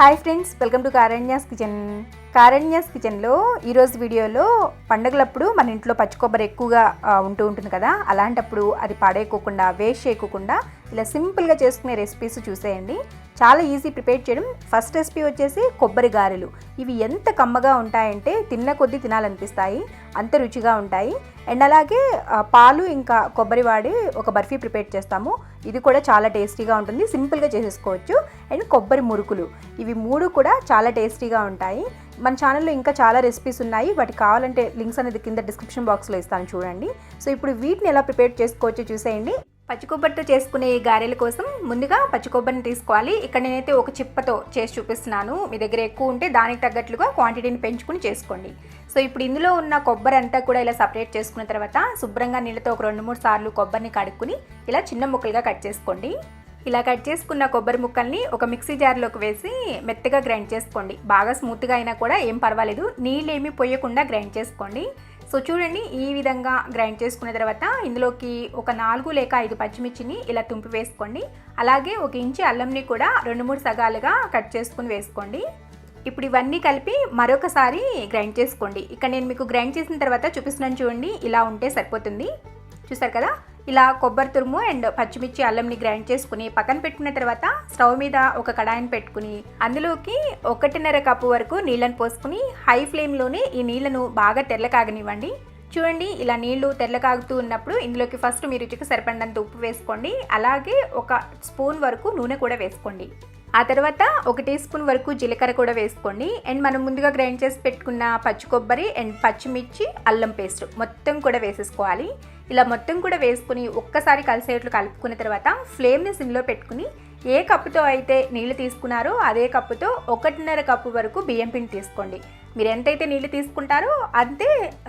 Hi friends welcome to Karanya's kitchen. Karanya's కిచెన్లో ఈరోజు వీడియోలో పండగలప్పుడు మన ఇంట్లో పచ్చి కొబ్బరి ఎక్కువగా ఉంటూ ఉంటుంది కదా అలాంటప్పుడు అది పాడేయకోకుండా వేస్ట్ చేయకోకుండా ఇలా సింపుల్గా చేసుకునే రెసిపీస్ చూసేయండి. చాలా ఈజీ ప్రిపేర్ చేయడం. ఫస్ట్ రెసిపీ వచ్చేసి కొబ్బరి గారెలు. ఇవి ఎంత కమ్మగా ఉంటాయంటే తిన్న కొద్దీ తినాలనిపిస్తాయి అంత రుచిగా ఉంటాయి. అండ్ అలాగే పాలు ఇంకా కొబ్బరి వాడి ఒక బర్ఫీ ప్రిపేర్ చేస్తాము. ఇది కూడా చాలా టేస్టీగా ఉంటుంది. సింపుల్గా చేసేసుకోవచ్చు. అండ్ కొబ్బరి మురుకులు. ఇవి మూడు కూడా చాలా టేస్టీగా ఉంటాయి. మన ఛానల్లో ఇంకా చాలా రెసిపీస్ ఉన్నాయి. వాటికి కావాలంటే లింక్స్ అనేది కింద డిస్క్రిప్షన్ బాక్స్లో ఇస్తాను చూడండి. సో ఇప్పుడు వీటిని ఎలా ప్రిపేర్ చేసుకోవచ్చో చూసేయండి. పచ్చి కొబ్బరితో చేసుకునే ఈ గారెల కోసం ముందుగా పచ్చి కొబ్బరిని తీసుకోవాలి. ఇక్కడ నేనైతే ఒక చిప్పతో చేసి చూపిస్తున్నాను. మీ దగ్గర ఎక్కువ ఉంటే దానికి తగ్గట్లుగా క్వాంటిటీని పెంచుకుని చేసుకోండి. సో ఇప్పుడు ఇందులో ఉన్న కొబ్బరి అంతా కూడా ఇలా సపరేట్ చేసుకున్న తర్వాత శుభ్రంగా నీళ్ళతో ఒక రెండు మూడు సార్లు కొబ్బరిని కడుక్కుని ఇలా చిన్న ముక్కలుగా కట్ చేసుకోండి. ఇలా కట్ చేసుకున్న కొబ్బరి ముక్కల్ని ఒక మిక్సీ జార్లోకి వేసి మెత్తగా గ్రైండ్ చేసుకోండి. బాగా స్మూత్గా అయినా కూడా ఏం పర్వాలేదు. నీళ్ళు ఏమీ పోయకుండా గ్రైండ్ చేసుకోండి. సో చూడండి ఈ విధంగా గ్రైండ్ చేసుకున్న తర్వాత ఇందులోకి ఒక నాలుగు లేక ఐదు పచ్చిమిర్చిని ఇలా తుంపి వేసుకోండి. అలాగే ఒక ఇంచి అల్లంని కూడా రెండు మూడు సగాలుగా కట్ చేసుకుని వేసుకోండి. ఇప్పుడు ఇవన్నీ కలిపి మరొకసారి గ్రైండ్ చేసుకోండి. ఇక్కడ నేను మీకు గ్రైండ్ చేసిన తర్వాత చూపిస్తున్నాను చూడండి ఇలా ఉంటే సరిపోతుంది. చూసారు కదా? ఇలా కొబ్బరి తురుము అండ్ పచ్చిమిర్చి అల్లంని గ్రైండ్ చేసుకుని పక్కన పెట్టుకున్న తర్వాత స్టవ్ మీద ఒక కడాయిని పెట్టుకుని అందులోకి ఒకటిన్నర కప్పు వరకు నీళ్ళని పోసుకుని హై ఫ్లేమ్లోనే ఈ నీళ్ళను బాగా తెల్లకాగనివ్వండి చూడండి ఇలా నీళ్ళు తెల్లకాగుతూ ఉన్నప్పుడు ఇందులోకి ఫస్ట్ మీ రుచికి సరిపడినంత ఉప్పు వేసుకోండి. అలాగే ఒక స్పూన్ వరకు నూనె కూడా వేసుకోండి. ఆ తర్వాత ఒక టీ స్పూన్ వరకు జీలకర్ర కూడా వేసుకోండి. అండ్ మనం ముందుగా గ్రైండ్ చేసి పెట్టుకున్న పచ్చి కొబ్బరి అండ్ పచ్చిమిర్చి అల్లం పేస్ట్ మొత్తం కూడా వేసేసుకోవాలి. ఇలా మొత్తం కూడా వేసుకుని ఒక్కసారి కలిసేట్లు కలుపుకున్న తర్వాత ఫ్లేమ్ని సిమ్లో పెట్టుకుని ఏ కప్పుతో అయితే నీళ్ళు తీసుకున్నారో అదే కప్పుతో ఒకటిన్నర కప్పు వరకు బియ్యం పిండి తీసుకోండి. మీరు ఎంతైతే నీళ్ళు తీసుకుంటారో అంతే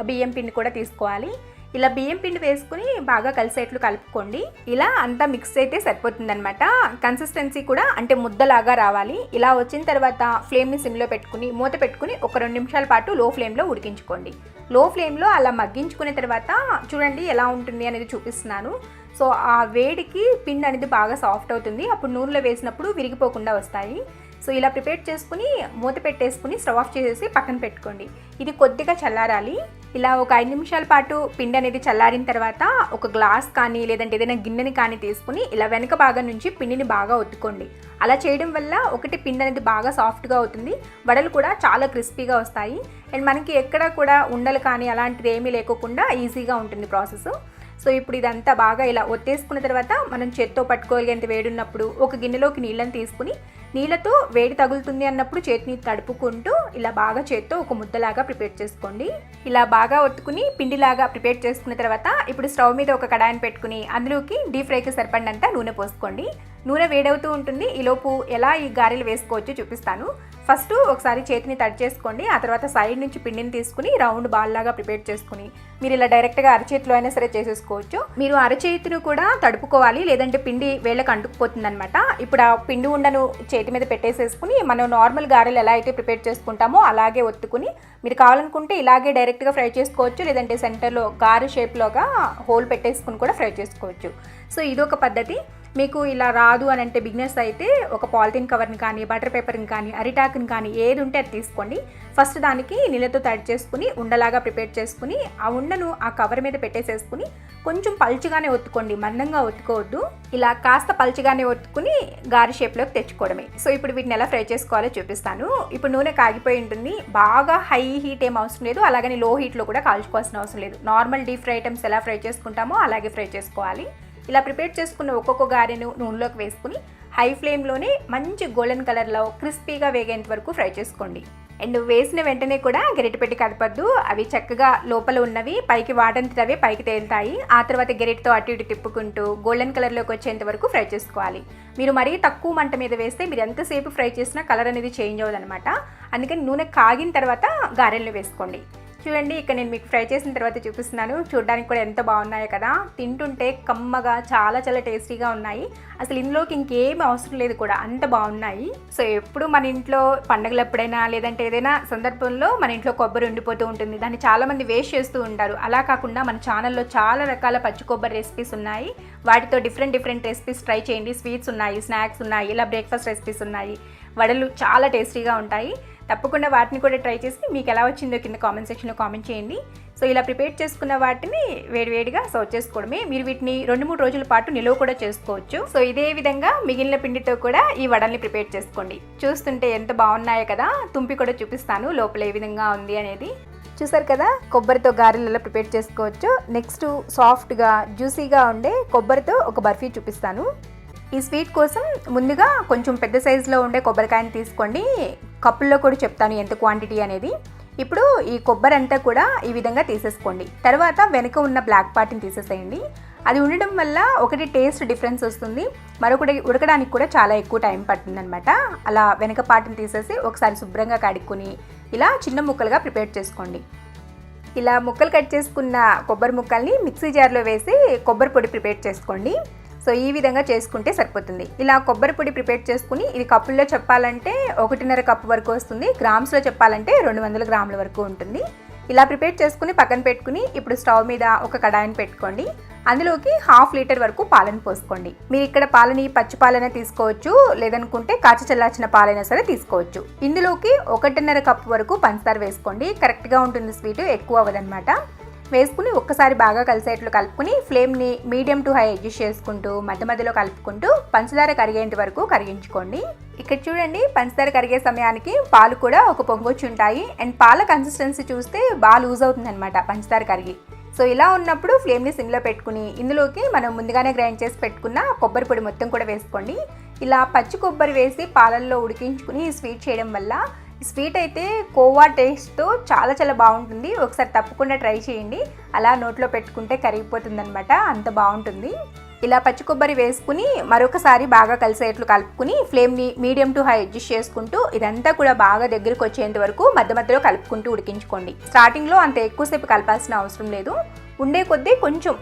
బియ్యం పిండి కూడా తీసుకోవాలి. ఇలా బియ్యం పిండి వేసుకుని బాగా కలిసేట్లు కలుపుకోండి. ఇలా అంతా మిక్స్ అయితే సరిపోతుందనమాట కన్సిస్టెన్సీ కూడా అంటే ముద్దలాగా రావాలి. ఇలా వచ్చిన తర్వాత ఫ్లేమ్ని సిమ్లో పెట్టుకుని మూత పెట్టుకుని ఒక రెండు నిమిషాల పాటు లో ఫ్లేమ్లో ఉడికించుకోండి లో ఫ్లేమ్లో అలా మగ్గించుకునే తర్వాత చూడండి ఎలా ఉంటుంది అనేది చూపిస్తున్నాను. సో ఆ వేడికి పిండి అనేది బాగా సాఫ్ట్ అవుతుంది. అప్పుడు నూనెలో వేసినప్పుడు విరిగిపోకుండా వస్తాయి. సో ఇలా ప్రిపేర్ చేసుకుని మూత పెట్టేసుకుని స్టవ్ ఆఫ్ చేసేసి పక్కన పెట్టుకోండి. ఇది కొద్దిగా చల్లారాలి. ఇలా ఒక ఐదు నిమిషాల పాటు పిండి అనేది చల్లారిన తర్వాత ఒక గ్లాస్ కానీ లేదంటే ఏదైనా గిన్నెని కానీ తీసుకుని ఇలా వెనక భాగం నుంచి పిండిని బాగా ఒత్తుకోండి. అలా చేయడం వల్ల ఒకటి పిండి అనేది బాగా సాఫ్ట్గా అవుతుంది. వడలు కూడా చాలా క్రిస్పీగా వస్తాయి. అండ్ మనకి ఎక్కడ కూడా ఉండలు కానీ అలాంటిది ఏమీ లేకోకుండా ఈజీగా ఉంటుంది ప్రాసెస్. సో ఇప్పుడు ఇదంతా బాగా ఇలా ఒత్తేసుకున్న తర్వాత మనం చేత్తో పట్టుకోగలిగేంత వేడున్నప్పుడు ఒక గిన్నెలోకి నీళ్ళని తీసుకుని నీళ్ళతో వేడి తగులుతుంది అన్నప్పుడు చేతిని తడుపుకుంటూ ఇలా బాగా చేత్తో ఒక ముద్దలాగా ప్రిపేర్ చేసుకోండి. ఇలా బాగా ఒత్తుకుని పిండిలాగా ప్రిపేర్ చేసుకున్న తర్వాత ఇప్పుడు స్టవ్ మీద ఒక కడాయిని పెట్టుకుని అందులోకి డీప్ ఫ్రైకి సరిపడినంత నూనె పోసుకోండి. నూనె వేడవుతూ ఉంటుంది. ఈలోపు ఎలా ఈ గారెలు వేసుకోవచ్చో చూపిస్తాను. ఫస్ట్ ఒకసారి చేతిని తడి చేసుకోండి ఆ తర్వాత సైడ్ నుంచి పిండిని తీసుకుని రౌండ్ బాల్ లాగా ప్రిపేర్ చేసుకుని మీరు ఇలా డైరెక్ట్గా అరచేతిలో అయినా సరే చేసేసుకోవచ్చు. మీరు అరచేతిని కూడా తడుపుకోవాలి లేదంటే పిండి వేళ్ళకి అంటుకుపోతుంది అనమాట ఇప్పుడు ఆ పిండి ఉండను చేతి మీద పెట్టేసేసుకుని మనం నార్మల్ గారెలు ఎలా అయితే ప్రిపేర్ చేసుకుంటామో అలాగే ఒత్తుకుని మీరు కావాలనుకుంటే ఇలాగే డైరెక్ట్గా ఫ్రై చేసుకోవచ్చు లేదంటే సెంటర్లో గారె షేప్లోగా హోల్ పెట్టేసుకుని కూడా ఫ్రై చేసుకోవచ్చు. సో ఇదొక పద్ధతి. మీకు ఇలా రాదు అని అంటే బిగినర్స్ అయితే ఒక పాలిథిన్ కవర్ని కానీ బటర్ పేపర్ని కానీ అరిటాక్ని కానీ ఏది ఉంటే అది తీసుకోండి. ఫస్ట్ దానికి నీళ్ళతో తడి చేసుకుని ఉండలాగా ప్రిపేర్ చేసుకుని ఆ ఉండను ఆ కవర్ మీద పెట్టేసేసుకుని కొంచెం పల్చగానే ఒత్తుకోండి. మందంగా ఒత్తుకోవద్దు. ఇలా కాస్త పల్చగానే ఒత్తుకుని గారి షేప్లోకి తెచ్చుకోవడమే. సో ఇప్పుడు వీటిని ఎలా ఫ్రై చేసుకోవాలో చూపిస్తాను. ఇప్పుడు నూనె కాగిపోయి ఉంటుంది. బాగా హై హీట్ ఏం అవసరం లేదు. అలాగని లో హీట్లో కూడా కాల్చుకోవాల్సిన అవసరం లేదు. నార్మల్ డీప్ ఫ్రై ఐటమ్స్ ఎలా ఫ్రై చేసుకుంటామో అలాగే ఫ్రై చేసుకోవాలి. ఇలా ప్రిపేర్ చేసుకున్న ఒక్కొక్క గారెను నూనెలోకి వేసుకుని హై ఫ్లేమ్లోనే మంచి గోల్డెన్ కలర్లో క్రిస్పీగా వేగేంత వరకు ఫ్రై చేసుకోండి. అండ్ వేసిన వెంటనే కూడా గెరిట పెట్టి కదపద్దు అవి చక్కగా లోపల ఉన్నవి పైకి వాటంతట పైకి తేలుతాయి. ఆ తర్వాత గెరిటతో అటు ఇటు తిప్పుకుంటూ గోల్డెన్ కలర్లోకి వచ్చేంత వరకు ఫ్రై చేసుకోవాలి. మీరు మరీ తక్కువ మంట మీద వేస్తే మీరు ఎంతసేపు ఫ్రై చేసినా కలర్ అనేది చేంజ్ అవ్వదన్నమాట. అందుకని నూనె కాగిన తర్వాత గారెలు వేసుకోండి. చూడండి ఇక్కడ నేను మీకు ఫ్రై చేసిన తర్వాత చూపిస్తున్నాను. చూడడానికి కూడా ఎంత బాగున్నాయో కదా. తింటుంటే కమ్మగా చాలా చాలా టేస్టీగా ఉన్నాయి. అసలు ఇందులోకి ఇంకేం అవసరం లేదు కూడా అంత బాగున్నాయి. సో ఎప్పుడు మన ఇంట్లో పండగలు ఎప్పుడైనా లేదంటే ఏదైనా సందర్భంలో మన ఇంట్లో కొబ్బరి ఉండిపోతూ ఉంటుంది. దాన్ని చాలామంది వేస్ట్ చేస్తూ ఉంటారు. అలా కాకుండా మన ఛానల్లో చాలా రకాల పచ్చి కొబ్బరి రెసిపీస్ ఉన్నాయి. వాటితో డిఫరెంట్ డిఫరెంట్ రెసిపీస్ ట్రై చేయండి. స్వీట్స్ ఉన్నాయి స్నాక్స్ ఉన్నాయి ఇలా బ్రేక్ఫాస్ట్ రెసిపీస్ ఉన్నాయి. వడలు చాలా టేస్టీగా ఉంటాయి. తప్పకుండా వాటిని కూడా ట్రై చేసి మీకు ఎలా వచ్చిందో కింద కామెంట్ సెక్షన్లో కామెంట్ చేయండి. సో ఇలా ప్రిపేర్ చేసుకున్న వాటిని వేడివేడిగా సర్వ్ చేసుకోవడమే. మీరు వీటిని రెండు మూడు రోజుల పాటు నిలువ కూడా చేసుకోవచ్చు. సో ఇదే విధంగా మిగిలిన పిండితో కూడా ఈ వడల్ని ప్రిపేర్ చేసుకోండి. చూస్తుంటే ఎంత బాగున్నాయో కదా తుంపి కూడా చూపిస్తాను లోపల ఏ విధంగా ఉంది అనేది. చూసారు కదా కొబ్బరితో గారెలలో ప్రిపేర్ చేసుకోవచ్చు. నెక్స్ట్ సాఫ్ట్గా జ్యూసీగా ఉండే కొబ్బరితో ఒక బర్ఫీ చూపిస్తాను. ఈ స్వీట్ కోసం ముందుగా కొంచెం పెద్ద సైజులో ఉండే కొబ్బరికాయని తీసుకోండి. కప్పుల్లో కూడా చెప్తాను ఎంత క్వాంటిటీ అనేది. ఇప్పుడు ఈ కొబ్బరి అంతా కూడా ఈ విధంగా తీసేసుకోండి. తర్వాత వెనుక ఉన్న బ్లాక్ పార్ట్ని తీసేసేయండి. అది ఉండడం వల్ల ఒకటి టేస్ట్ డిఫరెన్స్ వస్తుంది. మరొకటి ఉడకడానికి కూడా చాలా ఎక్కువ టైం పడుతుందనమాట అలా వెనక పార్ట్ని తీసేసి ఒకసారి శుభ్రంగా కడుక్కొని ఇలా చిన్న ముక్కలుగా ప్రిపేర్ చేసుకోండి. ఇలా ముక్కలు కట్ చేసుకున్న కొబ్బరి ముక్కల్ని మిక్సీ జార్లో వేసి కొబ్బరి పొడి ప్రిపేర్ చేసుకోండి. సో ఈ విధంగా చేసుకుంటే సరిపోతుంది. ఇలా కొబ్బరి పొడి ప్రిపేర్ చేసుకుని ఇది కప్పుల్లో చెప్పాలంటే ఒకటిన్నర కప్పు వరకు వస్తుంది. గ్రామ్స్లో చెప్పాలంటే రెండు వందల గ్రాముల వరకు ఉంటుంది. ఇలా ప్రిపేర్ చేసుకుని పక్కన పెట్టుకుని ఇప్పుడు స్టవ్ మీద ఒక కడాయిని పెట్టుకోండి. అందులోకి హాఫ్ లీటర్ వరకు పాలను పోసుకోండి. మీరు ఇక్కడ పాలని పచ్చి పాలైనా తీసుకోవచ్చు లేదనుకుంటే కాచి చల్లార్చిన పాలైనా సరే తీసుకోవచ్చు. ఇందులోకి ఒకటిన్నర కప్పు వరకు పంచదార వేసుకోండి. కరెక్ట్గా ఉంటుంది స్వీట్ ఎక్కువ అవ్వదనమాట వేసుకుని ఒక్కసారి బాగా కలిసేట్లు కలుపుకుని ఫ్లేమ్ని మీడియం టు హై అడ్జస్ట్ చేసుకుంటూ మధ్య మధ్యలో కలుపుకుంటూ పంచదార కరిగేంత వరకు కరిగించుకోండి. ఇక్కడ చూడండి పంచదార కరిగే సమయానికి పాలు కూడా ఒక పొంగొచ్చి ఉంటాయి. అండ్ పాల కన్సిస్టెన్సీ చూస్తే బాగా లూజ్ అవుతుందన్నమాట పంచదార కరిగి. సో ఇలా ఉన్నప్పుడు ఫ్లేమ్ని సిమ్లో పెట్టుకుని ఇందులోకి మనం ముందుగానే గ్రైండ్ చేసి పెట్టుకున్న కొబ్బరి పొడి మొత్తం కూడా వేసుకోండి. ఇలా పచ్చి కొబ్బరి వేసి పాలల్లో ఉడికించుకుని స్వీట్ చేయడం వల్ల స్వీట్ అయితే కోవా టేస్ట్తో చాలా చాలా బాగుంటుంది. ఒకసారి తప్పకుండా ట్రై చేయండి. అలా నోట్లో పెట్టుకుంటే కరిగిపోతుందనమాట. అంత బాగుంటుంది. ఇలా పచ్చి కొబ్బరి వేసుకుని మరొకసారి బాగా కలిసేట్లు కలుపుకుని ఫ్లేమ్ని మీడియం టు హై అడ్జస్ట్ చేసుకుంటూ ఇదంతా కూడా బాగా దగ్గరికి వచ్చేంత వరకు మధ్య మధ్యలో కలుపుకుంటూ ఉడికించుకోండి. స్టార్టింగ్లో అంత ఎక్కువసేపు కలపాల్సిన అవసరం లేదు. ఉండే కొద్దీ కొంచెం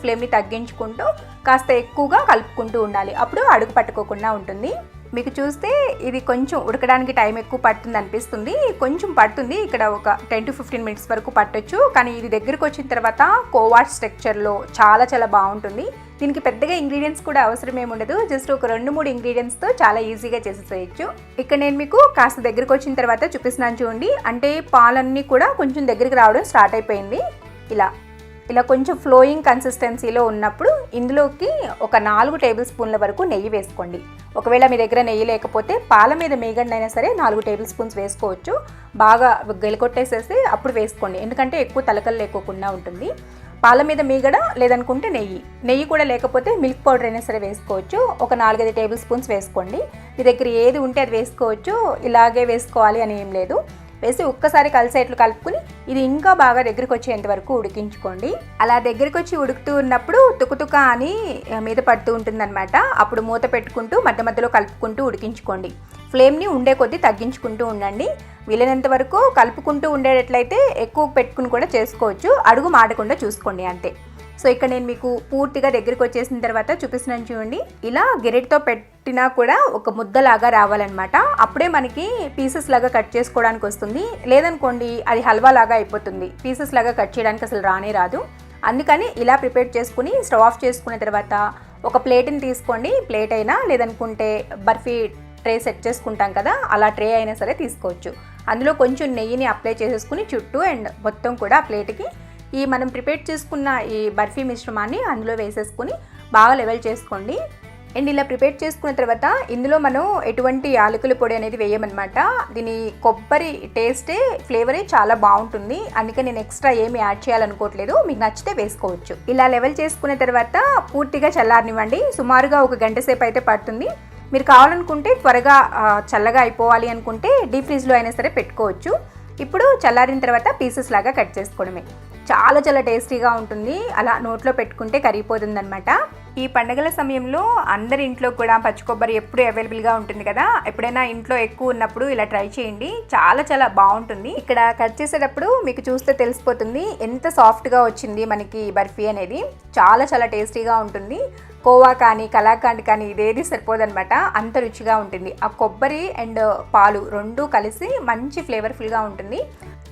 ఫ్లేమ్ని తగ్గించుకుంటూ కాస్త ఎక్కువగా కలుపుకుంటూ ఉండాలి. అప్పుడు అడుగు పట్టుకోకుండా ఉంటుంది. మీకు చూస్తే ఇది కొంచెం ఉడకడానికి టైం ఎక్కువ పడుతుంది అనిపిస్తుంది. కొంచెం పడుతుంది. ఇక్కడ ఒక టెన్ టు ఫిఫ్టీన్ మినిట్స్ వరకు పట్టొచ్చు. కానీ ఇది దగ్గరకు వచ్చిన తర్వాత కోవాట్ స్ట్రక్చర్లో చాలా చాలా బాగుంటుంది. దీనికి పెద్దగా ఇంగ్రీడియంట్స్ కూడా అవసరం ఉండదు. జస్ట్ ఒక రెండు మూడు ఇంగ్రీడియంట్స్తో చాలా ఈజీగా చేసేసేయచ్చు. ఇక్కడ నేను మీకు కాస్త దగ్గరకు వచ్చిన తర్వాత చూపిస్తున్నాను చూడండి. అంటే పాలన్నీ కూడా కొంచెం దగ్గరికి రావడం స్టార్ట్ అయిపోయింది. ఇలా. ఇలా కొంచెం ఫ్లోయింగ్ కన్సిస్టెన్సీలో ఉన్నప్పుడు ఇందులోకి ఒక నాలుగు టేబుల్ స్పూన్ల వరకు నెయ్యి వేసుకోండి. ఒకవేళ మీ దగ్గర నెయ్యి లేకపోతే పాల మీద మేగండి సరే నాలుగు టేబుల్ స్పూన్స్ వేసుకోవచ్చు. బాగా గెలకొట్టేసేసి అప్పుడు వేసుకోండి. ఎందుకంటే ఎక్కువ తలకలు లేకోకుండా ఉంటుంది. పాల మీద మీగడ లేదనుకుంటే నెయ్యి. నెయ్యి కూడా లేకపోతే మిల్క్ పౌడర్ అయినా సరే వేసుకోవచ్చు. ఒక నాలుగైదు టేబుల్ స్పూన్స్ వేసుకోండి. మీ దగ్గర ఏది ఉంటే అది వేసుకోవచ్చు. ఇలాగే వేసుకోవాలి అని ఏం లేదు. వేసి ఒక్కసారి కలిసేట్లు కలుపుకుని ఇది ఇంకా బాగా దగ్గరికి వచ్చేంత వరకు ఉడికించుకోండి. అలా దగ్గరికి వచ్చి ఉడుకుతూ ఉన్నప్పుడు తుకుతుక అని మీద పడుతూ ఉంటుందన్నమాట. అప్పుడు మూత పెట్టుకుంటూ మధ్య మధ్యలో కలుపుకుంటూ ఉడికించుకోండి. ఫ్లేమ్ని ఉండే కొద్దీ తగ్గించుకుంటూ ఉండండి. వీలైనంత వరకు కలుపుకుంటూ ఉండేటట్లయితే ఎక్కువ పెట్టుకుని కూడా చేసుకోవచ్చు. అడుగు మాడకుండా చూసుకోండి అంతే. సో ఇక్కడ నేను మీకు పూర్తిగా దగ్గరికి వచ్చేసిన తర్వాత చూపిస్తున్నాను చూడండి. ఇలా గెరెట్తో పెట్టినా కూడా ఒక ముద్దలాగా రావాలన్నమాట. అప్పుడే మనకి పీసెస్ లాగా కట్ చేసుకోవడానికి వస్తుంది. లేదనుకోండి అది హల్వా లాగా అయిపోతుంది. పీసెస్ లాగా కట్ చేయడానికి అసలు రానే రాదు. అందుకని ఇలా ప్రిపేర్ చేసుకుని స్టవ్ ఆఫ్ చేసుకున్న తర్వాత ఒక ప్లేట్ని తీసుకోండి. ప్లేట్ అయినా లేదనుకుంటే బర్ఫీ ట్రే సెట్ చేసుకుంటాం కదా అలా ట్రే అయినా సరే తీసుకోవచ్చు. అందులో కొంచెం నెయ్యిని అప్లై చేసేసుకుని చుట్టూ అండ్ మొత్తం కూడా ఆ ప్లేట్కి ఈ మనం ప్రిపేర్ చేసుకున్న ఈ బర్ఫీ మిశ్రమాన్ని అందులో వేసేసుకుని బాగా లెవెల్ చేసుకోండి. అండ్ ఇలా ప్రిపేర్ చేసుకున్న తర్వాత ఇందులో మనం ఎటువంటి యాలకుల పొడి అనేది వేయమన్నమాట. దీని కొబ్బరి టేస్టే ఫ్లేవరే చాలా బాగుంటుంది. అందుకే నేను ఎక్స్ట్రా ఏమి యాడ్ చేయాలనుకోవట్లేదు. మీకు నచ్చితే వేసుకోవచ్చు. ఇలా లెవెల్ చేసుకున్న తర్వాత పూర్తిగా చల్లారనివ్వండి. సుమారుగా ఒక గంట సేపు అయితే పడుతుంది. మీరు కావాలనుకుంటే త్వరగా చల్లగా అయిపోవాలి అనుకుంటే డీప్ ఫ్రిజ్లో అయినా సరే పెట్టుకోవచ్చు. ఇప్పుడు చల్లారిన తర్వాత పీసెస్ లాగా కట్ చేసుకోవడమే. చాలా చాలా టేస్టీగా ఉంటుంది. అలా నోట్లో పెట్టుకుంటే కరిగిపోతుంది అనమాట ఈ పండగల సమయంలో అందరి ఇంట్లో కూడా పచ్చి కొబ్బరి ఎప్పుడు అవైలబుల్గా ఉంటుంది కదా ఎప్పుడైనా ఇంట్లో ఎక్కువ ఉన్నప్పుడు ఇలా ట్రై చేయండి. చాలా చాలా బాగుంటుంది. ఇక్కడ కట్ చేసేటప్పుడు మీకు చూస్తే తెలిసిపోతుంది ఎంత సాఫ్ట్గా వచ్చింది మనకి బర్ఫీ అనేది. చాలా చాలా టేస్టీగా ఉంటుంది. కోవా కానీ కలాకాండ్ కానీ ఇదేది సరిపోదనమాట అంత రుచిగా ఉంటుంది. ఆ కొబ్బరి అండ్ పాలు రెండు కలిసి మంచి ఫ్లేవర్ఫుల్గా ఉంటుంది.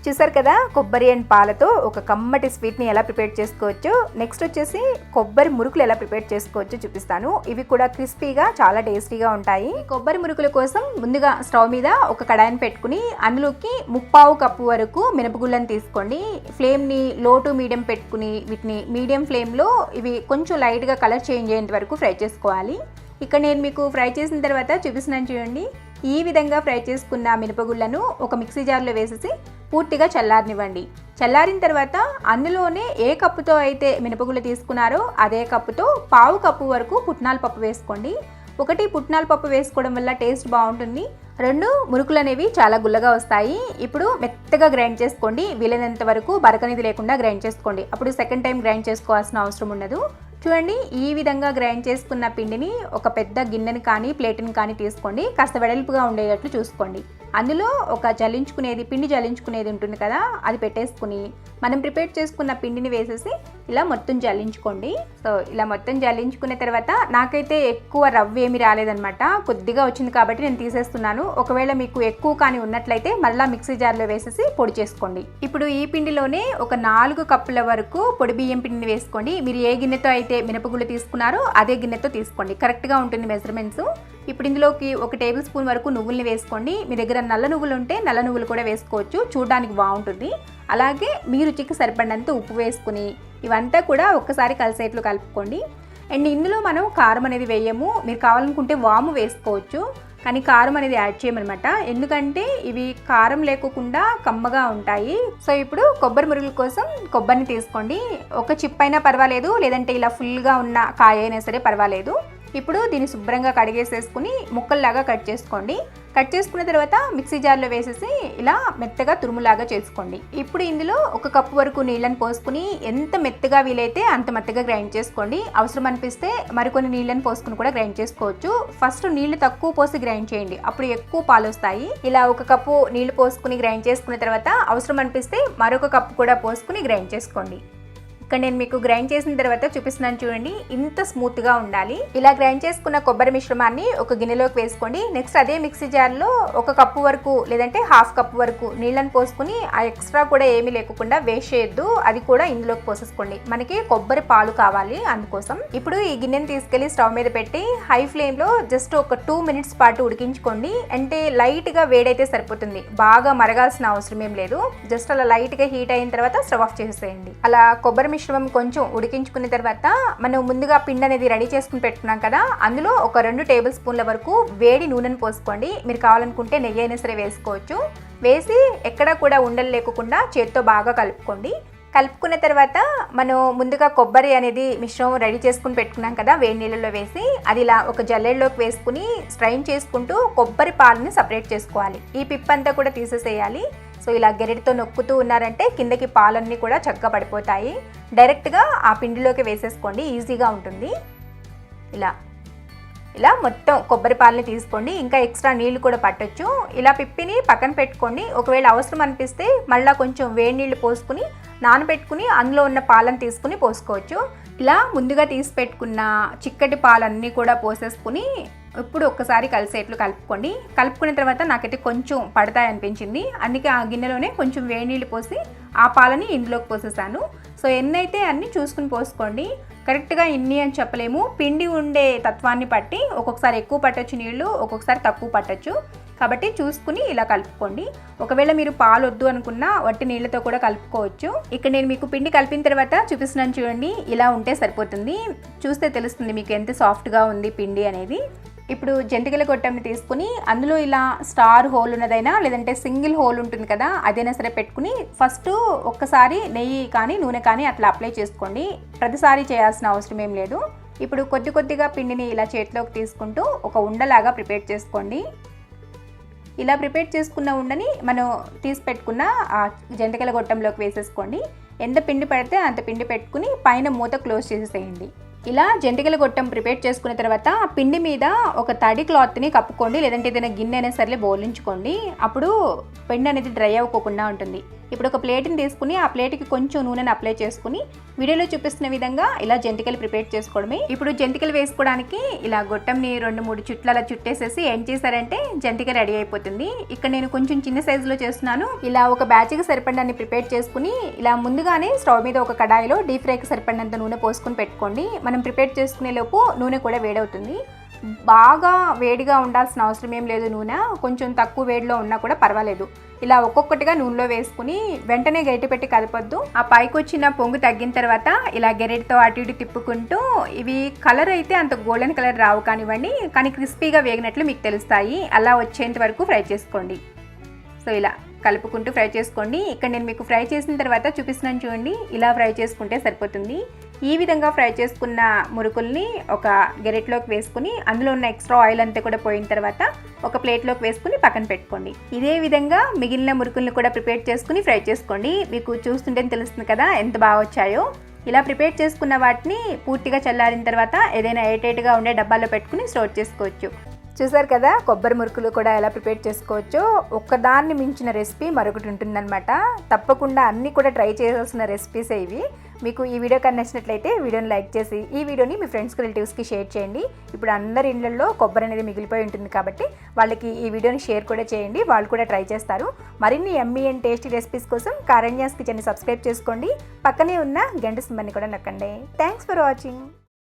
చూసారు కదా కొబ్బరి అండ్ పాలతో ఒక కమ్మటి స్వీట్ని ఎలా ప్రిపేర్ చేసుకోవచ్చు. నెక్స్ట్ వచ్చేసి కొబ్బరి మురుకులు ఎలా ప్రిపేర్ చేసుకోవచ్చు చూపిస్తాను. ఇవి కూడా క్రిస్పీగా చాలా టేస్టీగా ఉంటాయి. కొబ్బరి మురుకుల కోసం ముందుగా స్టవ్ మీద ఒక కడాయిని పెట్టుకుని అందులోకి ముప్పావు కప్పు వరకు మినపగుళ్ళని తీసుకోండి. ఫ్లేమ్ని లో టు మీడియం పెట్టుకుని వీటిని మీడియం ఫ్లేమ్లో ఇవి కొంచెం లైట్గా కలర్ చేంజ్ అయ్యేంత వరకు ఫ్రై చేసుకోవాలి. ఇక్కడ నేను మీకు ఫ్రై చేసిన తర్వాత చూపిస్తున్నాను చూడండి. ఈ విధంగా ఫ్రై చేసుకున్న మినపగుళ్ళను ఒక మిక్సీ జార్లో వేసేసి పూర్తిగా చల్లారనివ్వండి. చల్లారిన తర్వాత అందులోనే ఏ కప్పుతో అయితే మినపగుళ్ళు తీసుకున్నారో అదే కప్పుతో పావు కప్పు వరకు పుట్నాల పప్పు వేసుకోండి. ఒకటి పుట్నాల పప్పు వేసుకోవడం వల్ల టేస్ట్ బాగుంటుంది. రెండు మురుకులు అనేవి చాలా గుల్లగా వస్తాయి. ఇప్పుడు మెత్తగా గ్రైండ్ చేసుకోండి. వీలైనంత వరకు బరకనిది లేకుండా గ్రైండ్ చేసుకోండి. అప్పుడు సెకండ్ టైం గ్రైండ్ చేసుకోవాల్సిన అవసరం ఉండదు. చూడండి ఈ విధంగా గ్రైండ్ చేసుకున్న పిండిని ఒక పెద్ద గిన్నెని కానీ ప్లేట్ని కానీ తీసుకోండి. కాస్త వెడల్పుగా ఉండేటట్లు చూసుకోండి. అందులో ఒక జల్లించుకునేది పిండి జల్లించుకునేది ఉంటుంది కదా అది పెట్టేసుకుని మనం ప్రిపేర్ చేసుకున్న పిండిని వేసేసి ఇలా మొత్తం జల్లించుకోండి సో ఇలా మొత్తం జల్లించుకున్న తర్వాత నాకైతే ఎక్కువ రవ్వ ఏమి రాలేదనమాట కొద్దిగా వచ్చింది కాబట్టి నేను తీసేస్తున్నాను. ఒకవేళ మీకు ఎక్కువ కానీ ఉన్నట్లయితే మళ్ళీ మిక్సీ జార్లో వేసేసి పొడి చేసుకోండి. ఇప్పుడు ఈ పిండిలోనే ఒక నాలుగు కప్పుల వరకు పొడి బియ్యం పిండిని వేసుకోండి. మీరు ఏ గిన్నెతో అయితే మినపగుళ్ళు తీసుకున్నారో అదే గిన్నెతో తీసుకోండి. కరెక్ట్గా ఉంటుంది మెజర్మెంట్స్. ఇప్పుడు ఇందులోకి ఒక టేబుల్ స్పూన్ వరకు నువ్వుల్ని వేసుకోండి. మీ దగ్గర నల్ల నువ్వులు ఉంటే నల్ల నువ్వులు కూడా వేసుకోవచ్చు. చూడడానికి బాగుంటుంది. అలాగే మీ రుచికి సరిపడినంత ఉప్పు వేసుకుని ఇవంతా కూడా ఒక్కసారి కలిసేట్లు కలుపుకోండి. అండ్ ఇందులో మనం కారం అనేది వేయము. మీరు కావాలనుకుంటే వాము వేసుకోవచ్చు. కానీ కారం అనేది యాడ్ చేయమన్నమాట. ఎందుకంటే ఇవి కారం లేకోకుండా కమ్మగా ఉంటాయి. సో ఇప్పుడు కొబ్బరి మురుగుల కోసం కొబ్బరిని తీసుకోండి. ఒక చిప్ అయినా పర్వాలేదు. లేదంటే ఇలా ఫుల్గా ఉన్న కాయ అయినా సరే పర్వాలేదు. ఇప్పుడు దీన్ని శుభ్రంగా కడిగేసేసుకుని ముక్కల్లాగా కట్ చేసుకోండి. కట్ చేసుకున్న తర్వాత మిక్సీ జార్లో వేసేసి ఇలా మెత్తగా తురుములాగా చేసుకోండి. ఇప్పుడు ఇందులో ఒక కప్పు వరకు నీళ్ళని పోసుకుని ఎంత మెత్తగా వీలైతే అంత మెత్తగా గ్రైండ్ చేసుకోండి. అవసరం అనిపిస్తే మరికొన్ని నీళ్ళని పోసుకుని కూడా గ్రైండ్ చేసుకోవచ్చు. ఫస్ట్ నీళ్ళు తక్కువ పోసి గ్రైండ్ చేయండి. అప్పుడు ఎక్కువ పాలు వస్తాయి. ఇలా ఒక కప్పు నీళ్ళు పోసుకుని గ్రైండ్ చేసుకున్న తర్వాత అవసరం అనిపిస్తే మరొక కప్పు కూడా పోసుకుని గ్రైండ్ చేసుకోండి. ఇక్కడ నేను మీకు గ్రైండ్ చేసిన తర్వాత చూపిస్తున్నాను చూడండి. ఇంత స్మూత్గా ఉండాలి. ఇలా గ్రైండ్ చేసుకున్న కొబ్బరి మిశ్రమాన్ని ఒక గిన్నెలోకి వేసుకోండి. నెక్స్ట్ అదే మిక్సీ జార్లో ఒక కప్పు వరకు లేదంటే హాఫ్ కప్పు వరకు నీళ్ళని పోసుకుని ఆ ఎక్స్ట్రా కూడా ఏమీ లేకుండా వేస్ట్ చేయొద్దు అది కూడా ఇందులోకి పోసేసుకోండి. మనకి కొబ్బరి పాలు కావాలి అందుకోసం. ఇప్పుడు ఈ గిన్నెని తీసుకెళ్ళి స్టవ్ మీద పెట్టి హై ఫ్లేమ్లో జస్ట్ ఒక టూ మినిట్స్ పాటు ఉడికించుకోండి. అంటే లైట్గా వేడైతే సరిపోతుంది. బాగా మరగాల్సిన అవసరం ఏం లేదు. జస్ట్ అలా లైట్గా హీట్ అయిన తర్వాత స్టవ్ ఆఫ్ చేసేయండి. అలా కొబ్బరి మిశ్రమం కొంచెం ఉడికించుకున్న తర్వాత మనం ముందుగా పిండి అనేది రెడీ చేసుకుని పెట్టుకున్నాం కదా అందులో ఒక రెండు టేబుల్ స్పూన్ల వరకు వేడి నూనెను పోసుకోండి. మీరు కావాలనుకుంటే నెయ్యి అయినా సరే వేసుకోవచ్చు. వేసి ఎక్కడ కూడా ఉండలు లేకుండా చేతితో బాగా కలుపుకోండి. కలుపుకున్న తర్వాత మనం ముందుగా కొబ్బరి అనేది మిశ్రమం రెడీ చేసుకుని పెట్టుకున్నాం కదా వేడి నీళ్ళలో వేసి అది ఇలా ఒక జల్లెడలోకి వేసుకుని స్ట్రైన్ చేసుకుంటూ కొబ్బరి పాలని సపరేట్ చేసుకోవాలి. ఈ పిప్ అంతా కూడా తీసేసేయాలి. సో ఇలా గెరెటితో నొక్కుతూ ఉన్నారంటే కిందకి పాలన్నీ కూడా చక్కగా పడిపోతాయి. డైరెక్ట్గా ఆ పిండిలోకి వేసేసుకోండి. ఈజీగా ఉంటుంది. ఇలా. ఇలా మొత్తం కొబ్బరి పాలని తీసుకోండి. ఇంకా ఎక్స్ట్రా నీళ్ళు కూడా పట్టొచ్చు. ఇలా పిప్పిని పక్కన పెట్టుకోండి. ఒకవేళ అవసరం అనిపిస్తే మళ్ళీ కొంచెం వేడి నీళ్ళు పోసుకుని నానబెట్టుకుని అందులో ఉన్న పాలను తీసుకుని పోసుకోవచ్చు. ఇలా ముందుగా తీసి పెట్టుకున్న చిక్కటి పాలన్నీ కూడా పోసేసుకుని ఇప్పుడు ఒక్కసారి కలిసేట్లు కలుపుకోండి. కలుపుకున్న తర్వాత నాకైతే కొంచెం పడతాయి అనిపించింది. అందుకే ఆ గిన్నెలోనే కొంచెం వేడి నీళ్ళు పోసి ఆ పాలని ఇందులోకి పోసేసాను. సో ఎన్నైతే అన్ని చూసుకుని పోసుకోండి. కరెక్ట్గా ఇన్ని అని చెప్పలేము. పిండి ఉండే తత్వాన్ని బట్టి ఒక్కొక్కసారి ఎక్కువ పట్టచ్చు నీళ్ళు ఒక్కొక్కసారి తక్కువ పట్టచ్చు. కాబట్టి చూసుకుని ఇలా కలుపుకోండి. ఒకవేళ మీరు పాలు వద్దు అనుకున్నా వట్టి నీళ్ళతో కూడా కలుపుకోవచ్చు. ఇక్కడ నేను మీకు పిండి కలిపిన తర్వాత చూపిస్తున్నాను చూడండి. ఇలా ఉంటే సరిపోతుంది. చూస్తే తెలుస్తుంది మీకు ఎంత సాఫ్ట్గా ఉంది పిండి అనేది. ఇప్పుడు జంతికల గొట్టంని తీసుకుని అందులో ఇలా స్టార్ హోల్ ఉన్నదైనా లేదంటే సింగిల్ హోల్ ఉంటుంది కదా అదైనా సరే పెట్టుకుని ఫస్ట్ ఒక్కసారి నెయ్యి కానీ నూనె కానీ అట్లా అప్లై చేసుకోండి. ప్రతిసారి చేయాల్సిన అవసరం ఏం లేదు. ఇప్పుడు కొద్ది కొద్దిగా పిండిని ఇలా చేతిలోకి తీసుకుంటూ ఒక ఉండలాగా ప్రిపేర్ చేసుకోండి. ఇలా ప్రిపేర్ చేసుకున్న ఉండని మనం తీసి పెట్టుకున్న ఆ జంతికల గొట్టంలోకి వేసేసుకోండి. ఎంత పిండి పడితే అంత పిండి పెట్టుకుని పైన మూత క్లోజ్ చేసేసేయండి. ఇలా జంతికల గొట్టం ప్రిపేర్ చేసుకున్న తర్వాత పిండి మీద ఒక తడి క్లాత్ని కప్పుకోండి లేదంటే ఏదైనా గిన్నె అయినా సరే బోలించుకోండి. అప్పుడు పిండి అనేది డ్రై అవ్వకుండా ఉంటుంది. ఇప్పుడు ఒక ప్లేట్ని తీసుకుని ఆ ప్లేట్కి కొంచెం నూనెని అప్లై చేసుకుని వీడియోలో చూపిస్తున్న విధంగా ఇలా జంతికలు ప్రిపేర్ చేసుకోవడమే. ఇప్పుడు జంతికలు వేసుకోవడానికి ఇలా గొట్టంని రెండు మూడు చుట్లు అలా చుట్టేసేసి ఏం చేశారంటే జంతిక రెడీ అయిపోతుంది. ఇక్కడ నేను కొంచెం చిన్న సైజులో చేస్తున్నాను. ఇలా ఒక బ్యాచ్కి సరిపడినన్ని ప్రిపేర్ చేసుకుని ఇలా ముందుగానే స్టవ్ మీద ఒక కడాయిలో డీప్ ఫ్రైకి సరిపడినంత నూనె పోసుకొని పెట్టుకోండి. మనం ప్రిపేర్ చేసుకునే లోపు నూనె కూడా వేడవుతుంది. బాగా వేడిగా ఉండాల్సిన అవసరం ఏం లేదు నూనె. కొంచెం తక్కువ వేడిలో ఉన్నా కూడా పర్వాలేదు. ఇలా ఒక్కొక్కటిగా నూనెలో వేసుకుని వెంటనే గరిటె పెట్టి కలపొద్దు ఆ పైకి వచ్చిన పొంగు తగ్గిన తర్వాత ఇలా గెరెట్తో అటు ఇటు తిప్పుకుంటూ ఇవి కలర్ అయితే అంత గోల్డెన్ కలర్ రావు కానివ్వండి కానీ క్రిస్పీగా వేగినట్లు మీకు తెలుస్తాయి. అలా వచ్చేంత వరకు ఫ్రై చేసుకోండి. సో ఇలా కలుపుకుంటూ ఫ్రై చేసుకోండి. ఇక్కడ నేను మీకు ఫ్రై చేసిన తర్వాత చూపిస్తున్నాను చూడండి. ఇలా ఫ్రై చేసుకుంటే సరిపోతుంది. ఈ విధంగా ఫ్రై చేసుకున్న మురుకుల్ని ఒక గెరెట్లోకి వేసుకుని అందులో ఉన్న ఎక్స్ట్రా ఆయిల్ అంతా కూడా పోయిన తర్వాత ఒక ప్లేట్లోకి వేసుకుని పక్కన పెట్టుకోండి. ఇదే విధంగా మిగిలిన మురుకుల్ని కూడా ప్రిపేర్ చేసుకుని ఫ్రై చేసుకోండి. మీకు చూస్తుంటే తెలుస్తుంది కదా ఎంత బాగా వచ్చాయో. ఇలా ప్రిపేర్ చేసుకున్న వాటిని పూర్తిగా చల్లారిన తర్వాత ఏదైనా ఎయిటైట్గా ఉండే డబ్బాలో పెట్టుకుని స్టోర్ చేసుకోవచ్చు. చూసారు కదా కొబ్బరి మురుకులు కూడా ఎలా ప్రిపేర్ చేసుకోవచ్చో. ఒక్కదాన్ని మించిన రెసిపీ మరొకటి ఉంటుందన్నమాట. తప్పకుండా అన్నీ కూడా ట్రై చేయాల్సిన రెసిపీసే ఇవి. మీకు ఈ వీడియో కానీ నచ్చినట్లయితే వీడియోని లైక్ చేసి ఈ వీడియోని మీ ఫ్రెండ్స్కి రిలేటివ్స్కి షేర్ చేయండి. ఇప్పుడు అందరి ఇళ్ళలో కొబ్బరి అనేది మిగిలిపోయి ఉంటుంది కాబట్టి వాళ్ళకి ఈ వీడియోని షేర్ కూడా చేయండి. వాళ్ళు కూడా ట్రై చేస్తారు. మరిన్ని ఎమ్మీ అండ్ టేస్టీ రెసిపీస్ కోసం కారణ్యాస్ కిచెన్ని సబ్స్క్రైబ్ చేసుకోండి. పక్కనే ఉన్న గంట సింబల్ని కూడా నొక్కండి. Thanks for watching.